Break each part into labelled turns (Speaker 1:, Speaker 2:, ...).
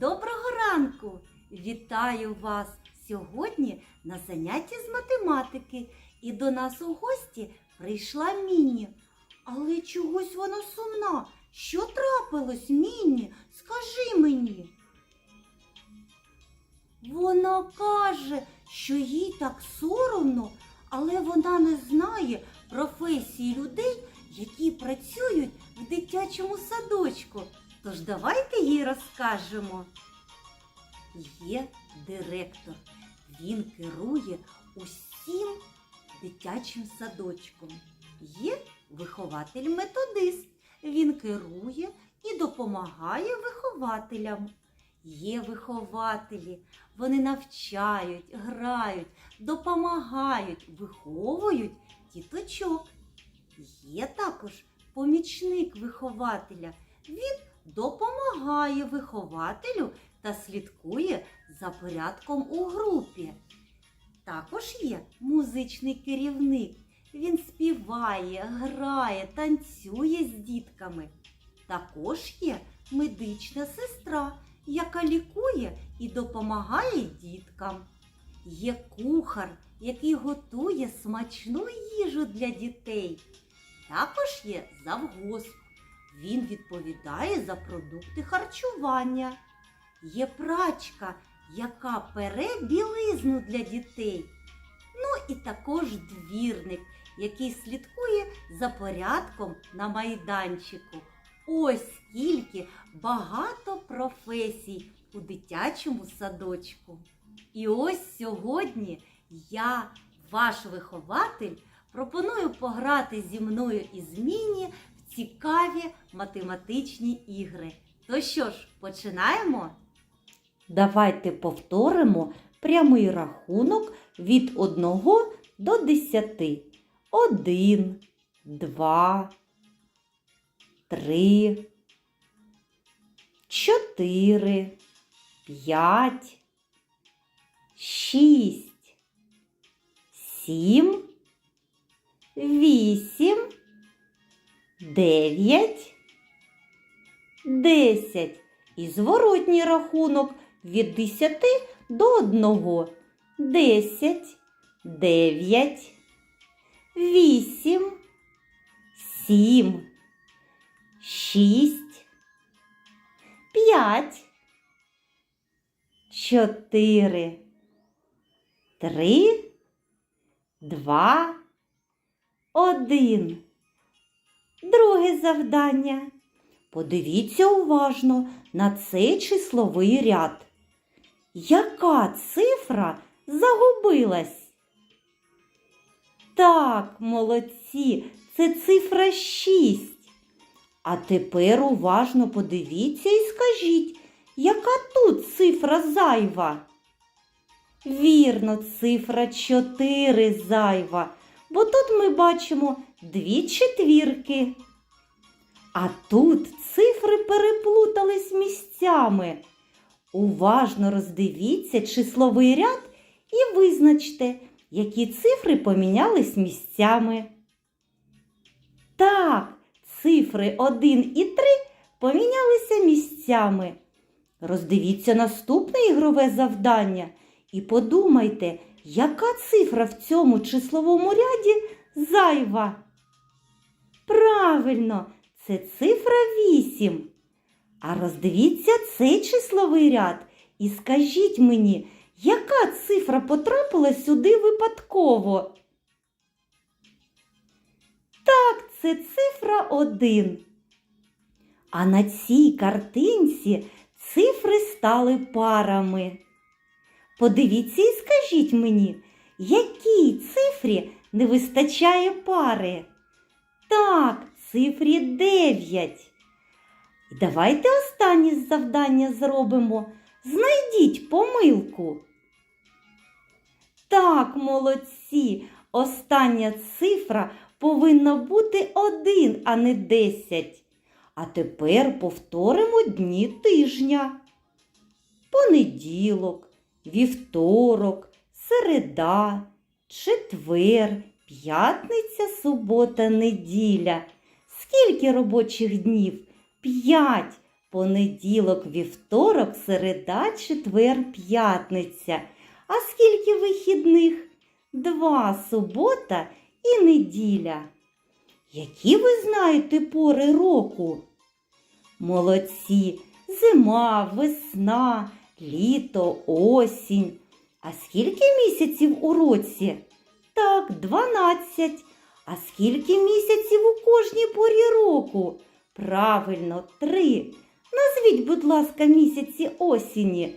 Speaker 1: Доброго ранку! Вітаю вас сьогодні на занятті з математики. І до нас у гості прийшла Міні. Але чогось вона сумна. Що трапилось, Міні? Скажи мені. Вона каже, що їй так соромно, але вона не знає професії людей, які працюють в дитячому садочку. Тож давайте їй розкажемо. Є директор. Він керує усім дитячим садочком. Є вихователь-методист. Він керує і допомагає вихователям. Є вихователі, вони навчають, грають, допомагають, виховують діточок. Є також помічник вихователя. Він допомагає вихователю та слідкує за порядком у групі. Також є музичний керівник. Він співає, грає, танцює з дітками. Також є медична сестра, яка лікує і допомагає діткам. Є кухар, який готує смачну їжу для дітей. Також є завгосп. Він відповідає за продукти харчування. Є прачка, яка пере білизну для дітей. Ну і також двірник, який слідкує за порядком на майданчику. Ось скільки багато професій у дитячому садочку. І ось сьогодні я, ваш вихователь, пропоную пограти зі мною і зміні цікаві математичні ігри. То що ж, починаємо? Давайте повторимо прямий рахунок від 1 до 10. 1, 2, 3, 4, 5, 6, 7, 8, 9, 10. І зворотній рахунок від 10 до 1. 10, 9, 8, 7, 6, 5, 4, 3, 2, 1. Друге завдання. Подивіться уважно на цей числовий ряд. Яка цифра загубилась? Так, молодці, це цифра 6. А тепер уважно подивіться і скажіть, яка тут цифра зайва? Вірно, цифра 4 зайва, бо тут ми бачимо дві четвірки. А тут цифри переплутались місцями. Уважно роздивіться числовий ряд і визначте, які цифри помінялись місцями. Так, цифри 1 і 3 помінялися місцями. Роздивіться наступне ігрове завдання і подумайте, яка цифра в цьому числовому ряді зайва. Правильно, це цифра 8. А роздивіться цей числовий ряд і скажіть мені, яка цифра потрапила сюди випадково? Так, це цифра 1. А на цій картинці цифри стали парами. Подивіться і скажіть мені, якій цифрі не вистачає пари? Так, цифрі 9. І давайте останнє завдання зробимо. Знайдіть помилку. Так, молодці, остання цифра повинна бути 1, а не 10. А тепер повторимо дні тижня. Понеділок, вівторок, середа, четвер, п'ятниця, субота, неділя. Скільки робочих днів? П'ять. Понеділок, вівторок, середа, четвер, п'ятниця. А скільки вихідних? Два субота і неділя. Які ви знаєте пори року? Молодці, зима, весна, літо, осінь. А скільки місяців у році? Так, дванадцять. А скільки місяців у кожній порі року? Правильно, три. Назвіть, будь ласка, місяці осені.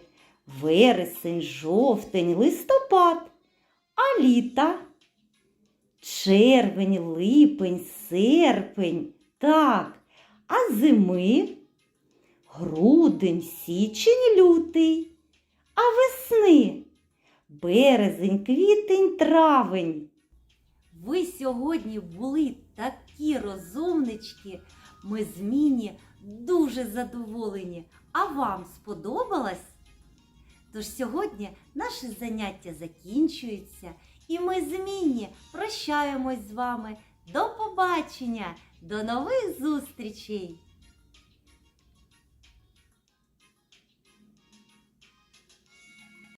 Speaker 1: Вересень, жовтень, листопад. А літа? Червень, липень, серпень. Так. А зими? Грудень, січень, лютий. А весни? Березень, квітень, травень. Ви сьогодні були такі розумнички. Ми з Міні дуже задоволені. А вам сподобалось? Тож сьогодні наше заняття закінчується, і ми з Міні прощаємось з вами. До побачення, до нових зустрічей!